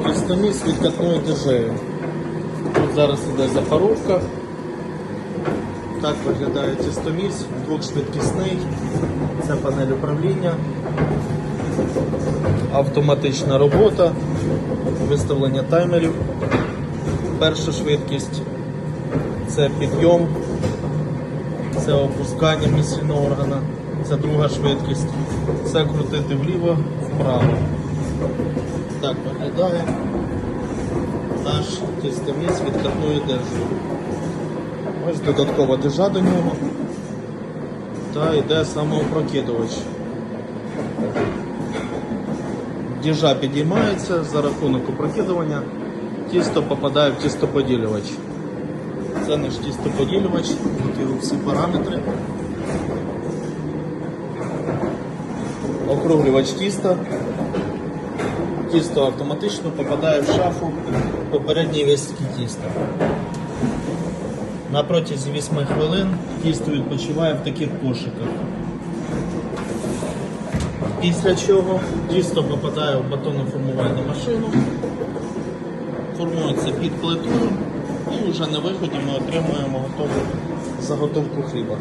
Тістоміс від катної дежею. Тут зараз іде запоровка. Так виглядає тістоміс, двохшвидкісний. Це панель управління. Автоматична робота, виставлення таймерів. Перша швидкість це підйом, це опускання місільного органа, це друга швидкість, це крутити вліво, вправо. Так виглядає наш тестоміс від катної держи. Ось додаткова держа до нього. Та йде самопрокидувач. Діжа підіймається за рахунок опрокидування, тісто попадає в тістоподілювач. Це наш тістоподілювач, які всі параметри. Округлювач тіста. Тісто автоматично попадає в шафу попередній висадки тіста. На протязі 8 хвилин тісто відпочиває в таких кошиках. Після чого тісто попадає в батоноформувальну машину, формується під плитою і вже на виході ми отримуємо готову заготовку хліба.